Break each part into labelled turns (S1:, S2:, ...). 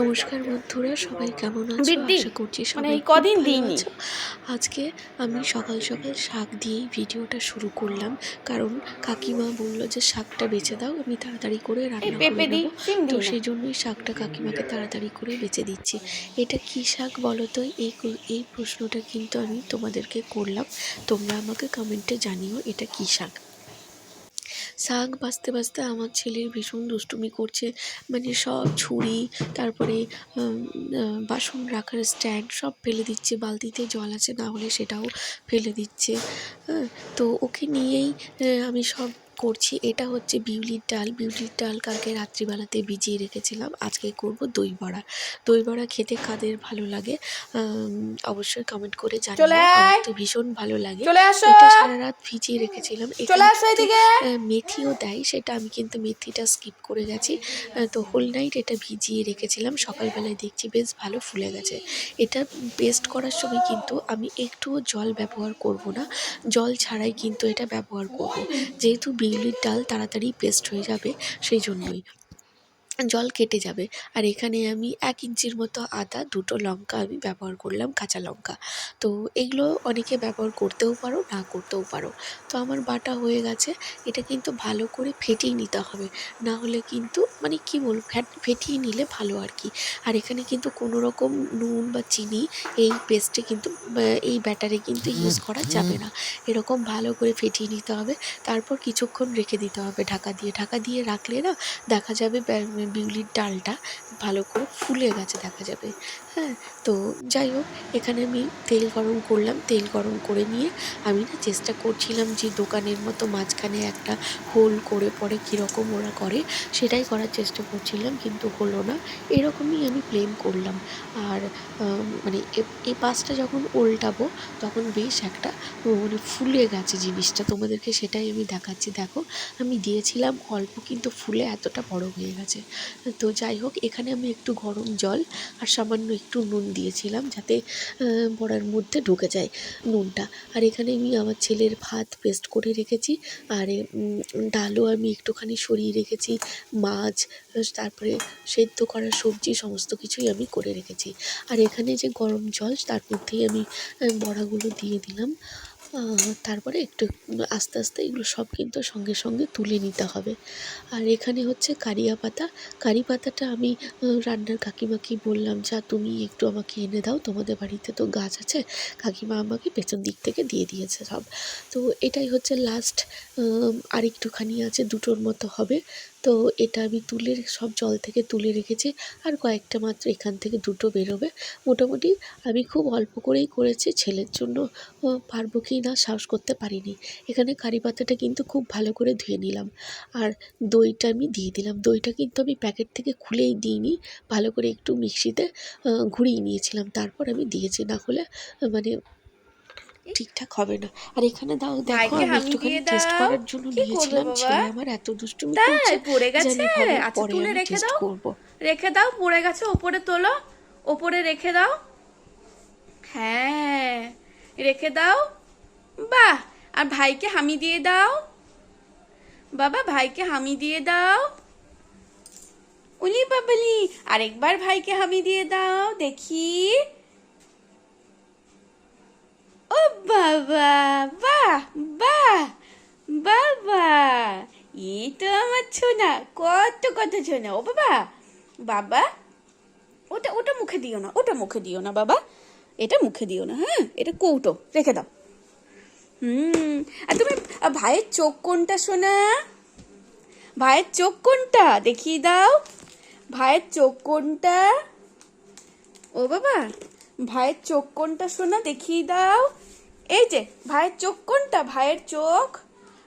S1: নমস্কার বন্ধুরা সবাই কেমন আছো? আশা করছি
S2: মানে
S1: সবাই
S2: কদিন দিইনি।
S1: আজকে আমি সকাল সকাল শাক দিয়েই ভিডিওটা শুরু করলাম। কারণ কাকিমা বলল যে শাকটা বেছে দাও আমি তাড়াতাড়ি করে রান্না করে নেব। তো সেই জন্যই শাকটা কাকিমাকে তাড়াতাড়ি করে বেছে দিচ্ছি। এটা কি শাক বলো তো? এই এই প্রশ্নটা কিন্তু আমি তোমাদেরকে করলাম। তোমরা আমাকে কমেন্টে জানিও এটা কি শাক। শাক বাঁচতে বাঁচতে আমার ছেলের ভীষণ দুষ্টুমি করছে। মানে সব ছুরি, তারপরে বাসন রাখার স্ট্যান্ড সব ফেলে দিচ্ছে। বালতিতে জল আছে, না হলে সেটাও ফেলে দিচ্ছে। হ্যাঁ তো ওকে নিয়েই আমি সব করছি এটা হচ্ছে বিউলির ডাল। বিউলির ডাল কালকে রাত্রিবেলাতে ভিজিয়ে রেখেছিলাম। আজকে করব দই বড়া। দই বড়া খেতে কাদের ভালো লাগে? অবশ্যই কমেন্ট করে
S2: চলে
S1: আমার তো ভীষণ ভালো লাগে। এটা সারা রাত ভিজিয়ে রেখেছিলাম। মেথিও দেয়। সেটা আমি কিন্তু মেথিটা স্কিপ করে গেছি। তো হোল নাইট এটা ভিজিয়ে রেখেছিলাম। সকালবেলায় দেখছি বেশ ভালো ফুলে গেছে। এটা পেস্ট করার সময় কিন্তু আমি একটুও জল ব্যবহার করব না। জল ছাড়াই কিন্তু এটা ব্যবহার করব। যেহেতু বিউলির ডাল তাড়াতাড়ি পেস্ট হয়ে যাবে সেই জন্যই। জল কেটে যাবে। আর এখানে আমি এক ইঞ্চির মতো আদা, দুটো লঙ্কা আমি ব্যবহার করলাম, কাঁচা লঙ্কা। তো এগুলো অনেকে ব্যবহার করতেও পারো, না করতেও পারো। তো আমার বাটা হয়ে গেছে। এটা কিন্তু ভালো করে ফেটিয়ে নিতে হবে। না হলে কিন্তু মানে কি বলব ফ্যাট ফেটিয়ে নিলে ভালো আর কি। আর এখানে কিন্তু কোনো রকম নুন বা চিনি এই পেস্টে কিন্তু এই ব্যাটারে কিন্তু ইউজ করা যাবে না। এরকম ভালো করে ফেটিয়ে নিতে হবে। তারপর কিছুক্ষণ রেখে দিতে হবে ঢাকা দিয়ে। ঢাকা দিয়ে রাখলে না দেখা যাবে বিউলির ডালটা ভালো করে ফুলে গেছে দেখা যাবে। হ্যাঁ তো যাই হোক, এখানে আমি তেল গরম করলাম। তেল গরম করে নিয়ে আমি না চেষ্টা করছিলাম যে দোকানের মতো মাঝখানে একটা হোল করে পরে কীরকম ওরা করে, সেটাই করার চেষ্টা করছিলাম, কিন্তু হলো না। এরকমই আমি প্লেন করলাম। আর মানে এই পাশটা যখন উল্টাবো, তখন বেশ একটা মানে ফুলে গেছে জিনিসটা। তোমাদেরকে সেটাই আমি দেখাচ্ছি। দেখো, আমি দিয়েছিলাম অল্প, কিন্তু ফুলে এতটা বড় হয়ে গেছে। তো যাই হোক, এখানে আমি একটু গরম জল আর সামান্য একটু নুন দিয়েছিলাম যাতে বড়ার মধ্যে ঢুকে যায় নুনটা। আর এখানে আমি আমার ছেলের ভাত পেস্ট করে রেখেছি। আর ডালও আমি একটুখানি সরিয়ে রেখেছি, মাছ তারপরে সেদ্ধ করা সবজি, সমস্ত কিছুই আমি করে রেখেছি। আর এখানে যে গরম জল, তার মধ্যেই আমি বড়াগুলো দিয়ে দিলাম। তারপরে একটু আস্তে আস্তে এগুলো সব কিন্তু সঙ্গে সঙ্গে তুলে নিতে হবে। আর এখানে হচ্ছে কারিয়া পাতা। কারি পাতাটা আমি রান্নার কাকিমাকে বললাম, যা তুমি একটু আমাকে এনে দাও, তোমাদের বাড়িতে তো গাছ আছে। কাকিমা আমাকে পেছন দিক থেকে দিয়ে দিয়েছে সব। তো এটাই হচ্ছে লাস্ট আর একটুখানি আছে, দুটোর মতো হবে। তো এটা আমি তুলে, সব জল থেকে তুলে রেখেছি। আর কয়েকটা মাত্র এখান থেকে দুটো বেরোবে। মোটামুটি আমি খুব অল্প করেই করেছি। ছেলের জন্য পারব কি না সাহস করতে পারিনি। এখানে কারি পাতাটা কিন্তু খুব ভালো করে ধুয়ে নিলাম। আর দইটা আমি দিয়ে দিলাম। দইটা কিন্তু আমি প্যাকেট থেকে খুলেই দিইনি। ভালো করে একটু মিক্সিতে ঘুরিয়ে নিয়েছিলাম। তারপর আমি দিয়েছি। না হলে মানে ঠিকঠাক হবে না। আর এখানে দাও দেখো আমি একটুখানি টেস্ট করার জন্য নিয়েছিলাম। ছেলে আমার এত দুষ্টুমি করছে
S2: পড়ে গেছে। আচ্ছা তুলে রেখে দাও। রেখে দাও পড়ে গেছে। ওপরে তোলো। ওপরে রেখে দাও। হ্যাঁ রেখে দাও। বাহ, আর ভাইকে হামি দিয়ে দাও। বাবা, ভাইকে হামি দিয়ে দাও। উলি বাবলি, আরেকবার ভাইকে হামি দিয়ে দাও, দেখি। ও বাবা, বাহ বাহ, বাবা এই তো আমার ছোনা, কত কত ছোনা। ও বাবা বাবা, ওটা ওটা মুখে দিও না, ওটা মুখে দিও না বাবা, এটা মুখে দিও না হ্যাঁ এটা কৌটো, রেখে দাও। হুম। আর তুমি ভাইয়ের চোখ কোনটা শোনা ভাইয়ের চোখ কোনটা? দেখিয়ে দাও। ভাইয়ের চোখ কোনটা? ও বাবা, ভাইয়ের চোখ কোনটা শোনা দেখিয়ে দাও। এই যে, ভাইয়ের চোখ কোনটা? ভাইয়ের চোখ।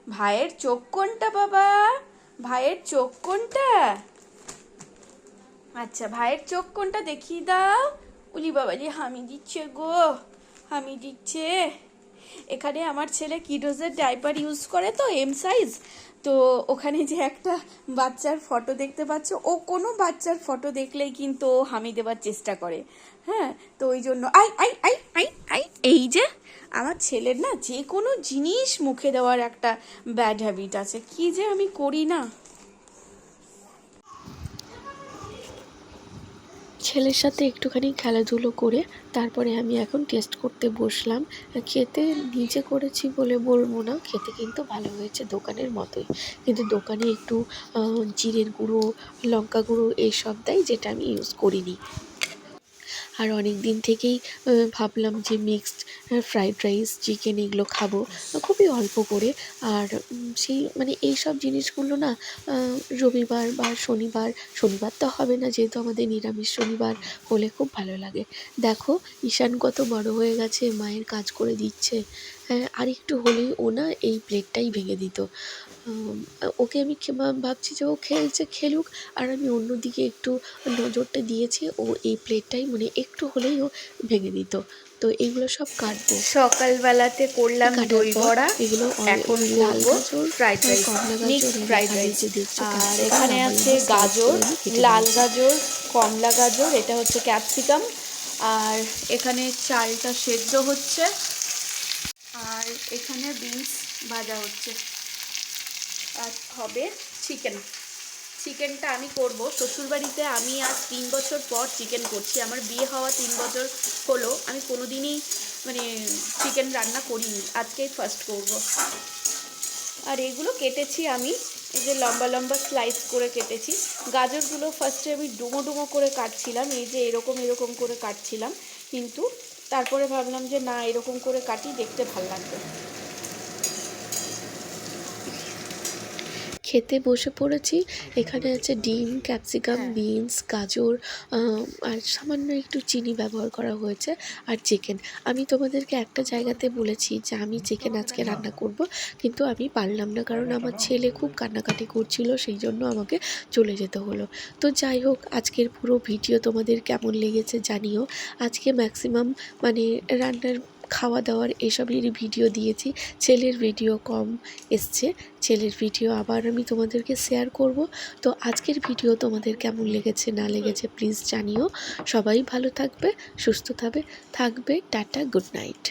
S2: ভাইয়ের চোখ কোনটা, বাবা? ভাইয়ের চোখ কোনটা? আচ্ছা ভাইয়ের চোখ কোনটা? দেখিয়ে দাও। উলি বাবাজি হামি দিচ্ছে গো, হামি দিচ্ছে। এখানে আমার ছেলে কিডোজের ডাইপার ইউজ করে তো, এম সাইজ। তো ওখানে যে একটা বাচ্চার ফটো দেখতে পাচ্ছ, ও কোনো বাচ্চার ফটো দেখলেই কিন্তু ও হামি দেওয়ার চেষ্টা করে। হ্যাঁ তো ওই জন্য I I I I I, এই যে আমার ছেলের না যে কোনো জিনিস মুখে দেওয়ার একটা ব্যাড হ্যাবিট আছে। কি যে আমি করি না।
S1: ছেলের সাথে একটুখানি খেলাধুলো করে তারপরে আমি এখন টেস্ট করতে বসলাম। খেতে নিজে করেছি বলে বলব না, খেতে কিন্তু ভালো হয়েছে দোকানের মতোই। কিন্তু দোকানে একটু জিরের গুঁড়ো, লঙ্কা গুঁড়ো এইসব দেয় যেটা আমি ইউজ করিনি। আর অনেক দিন থেকেই ভাবলাম যে মিক্সড ফ্রাইড রাইস চিকেন এগুলো খাব। খুবই অল্প করে। আর সেই মানে এই সব জিনিসগুলো না রবিবার বা শনিবার শনিবার তো হবে না, যেহেতু আমাদের নিরামিষ শনিবার, হলে খুব ভালো লাগে। দেখো, ঈশান কত বড় হয়ে গেছে, মায়ের কাজ করে দিচ্ছে। হ্যাঁ আর একটু হলেই ও না এই প্লেটটাই ভেঙে দিত। ওকে আমি ভাবছি যে ও খেলছে খেলুক আর আমি অন্যদিকে একটু নজরটা দিয়েছি ও এই প্লেটটাই মানে একটু হলেই ও ভেঙে দিত। তো এগুলো সব কাটবো।
S2: সকালবেলাতে করলাম দই বড়া
S1: এগুলো
S2: এখন
S1: লাল
S2: করব
S1: গাজর
S2: ফ্রাইড রাইস।
S1: এর
S2: ফ্রাইড রাইস। আর এখানে আছে গাজর লাল গাজর কমলা গাজর এটা হচ্ছে ক্যাপসিকাম। আর এখানে চালটা সেদ্ধ হচ্ছে। আর এখানে বিনস ভাজা হচ্ছে। হবে চিকেন চিকেনটা আমি করব। শ্বশুরবাড়িতে আমি আজ তিন বছর পর চিকেন করছি। আমার বিয়ে হওয়া তিন বছর হলো। আমি কোনোদিনই মানে চিকেন রান্না করিনি। আজকেই ফার্স্ট করব। আর এগুলো কেটেছি আমি। এই যে লম্বা লম্বা স্লাইস করে কেটেছি। গাজরগুলো ফার্স্টে আমি ডুমো ডুমো করে কাটছিলাম। এই যে এরকম এরকম করে কাটছিলাম। কিন্তু তারপরে ভাবলাম যে না, এরকম করে কাটি, দেখতে ভালো লাগবে।
S1: খেতে বসে পড়েছি। এখানে আছে ডিম ক্যাপসিকাম
S2: হ্যাঁ।
S1: বিনস গাজর আর সামান্য একটু চিনি ব্যবহার করা হয়েছে আর চিকেন। আমি তোমাদেরকে একটা জায়গাতে বলেছি যে আমি চিকেন আজকে রান্না করব কিন্তু আমি পারলাম না কারণ আমার ছেলে খুব কান্নাকাটি করছিল সেই জন্য আমাকে চলে যেতে হলো। তো যাই হোক আজকের পুরো ভিডিও তোমাদের কেমন লেগেছে জানিও। আজকে ম্যাক্সিমাম মানে রান্নার খাওয়া দাওয়ার এসবেরই ভিডিও দিয়েছি। ছেলের ভিডিও কম এসছে। ছেলের ভিডিও আবার আমি তোমাদেরকে শেয়ার করব। তো আজকের ভিডিও তোমাদের কেমন লেগেছে, না লেগেছে প্লিজ জানিও। সবাই ভালো থাকবে, সুস্থ থাকবে থাকবে, টাটা গুড নাইট